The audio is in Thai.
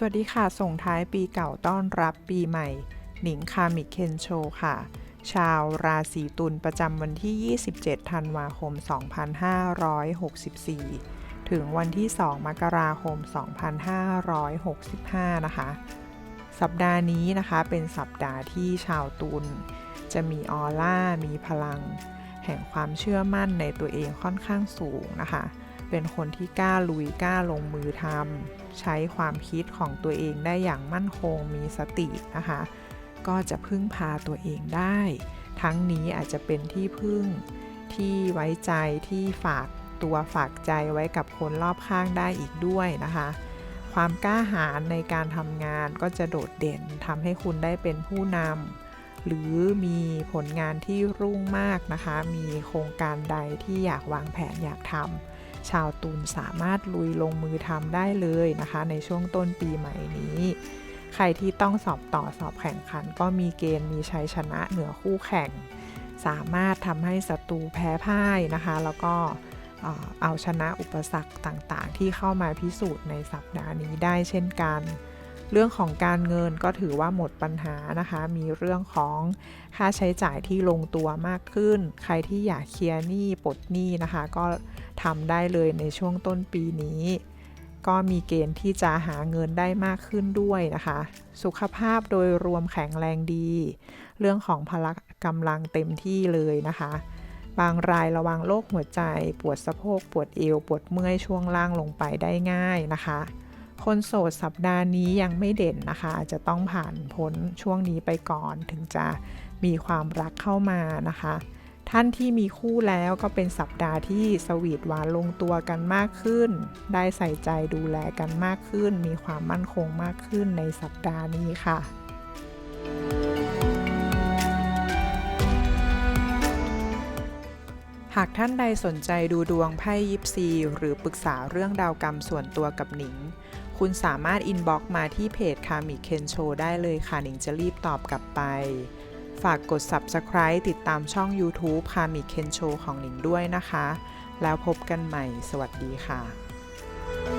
สวัสดีค่ะ ส่งท้ายปีเก่าต้อนรับปีใหม่ หนิงคามิเคนโชค่ะ ชาวราศีตุลประจำวันที่ 27 ธันวาคม 2564 ถึงวันที่ 2 มกราคม 2565 นะคะ สัปดาห์นี้นะคะเป็นสัปดาห์ที่ชาวตุลจะมีออร่า มีพลัง แห่งความเชื่อมั่นในตัวเองค่อนข้างสูงนะคะ เป็นคนที่กล้าลุยกล้าลงมือทำใช้ความคิดของตัวเองได้อย่างมั่นคงมีสตินะคะ ก็จะพึ่งพาตัวเองได้ ทั้งนี้อาจจะเป็นที่พึ่งที่ไว้ใจที่ฝากตัวฝากใจไว้กับคนรอบข้างได้อีกด้วยนะคะ ความกล้าหาญในการทำงานก็จะโดดเด่นทำให้คุณได้เป็นผู้นำหรือมีผลงานที่รุ่งมากนะคะ มีโครงการใดที่อยากวางแผนอยากทำ ชาวตุลสามารถลุยลงมือทำได้เลยนะคะ ในช่วงต้นปีใหม่นี้ ใครที่ต้องสอบต่อสอบแข่งขัน ก็มีเกณฑ์มีชัยชนะเหนือคู่แข่ง สามารถทำให้ศัตรูแพ้พ่ายนะคะ แล้วก็เอ่อเอาชนะอุปสรรคต่างๆ ที่เข้ามาพิสูจน์ในสัปดาห์นี้ได้เช่นกัน เรื่องของการเงินก็ถือว่าหมดปัญหานะคะ มีเรื่องของค่าใช้จ่ายที่ลงตัวมากขึ้น ใครที่อยากเคลียร์หนี้ปลดหนี้นะคะ ก็ ทำได้เลยในช่วงต้นปีนี้ ก็มีเกณฑ์ที่จะหาเงินได้มากขึ้นด้วยนะคะ สุขภาพโดยรวมแข็งแรงดี เรื่องของพละกำลังเต็มที่เลยนะคะ บางรายระวังโรคหัวใจ ปวดสะโพก ปวดเอว ปวดเมื่อยช่วงล่างลงไปได้ง่ายนะคะคนโสดสัปดาห์นี้ยังไม่เด่นนะคะ จะต้องผ่านพ้นช่วงนี้ไปก่อนถึงจะมีความรักเข้ามานะคะ ท่านที่มีคู่แล้วก็เป็นสัปดาห์ที่สวีทหวานลงตัวกันมากขึ้น ได้ใส่ใจดูแลกันมากขึ้น มีความมั่นคงมากขึ้นในสัปดาห์นี้ค่ะหากท่านใดสนใจดูดวงไพ่ยิปซี หรือปรึกษาเรื่องดาวกรรมส่วนตัวกับหนิง คุณสามารถอินบ็อกมาที่เพจคามิเคนโชได้เลยค่ะหนิงจะรีบตอบกลับไป ฝากกด Subscribe ติดตามช่อง YouTube พามิเคนโชของหนิงด้วยนะคะ แล้วพบกันใหม่ สวัสดีค่ะ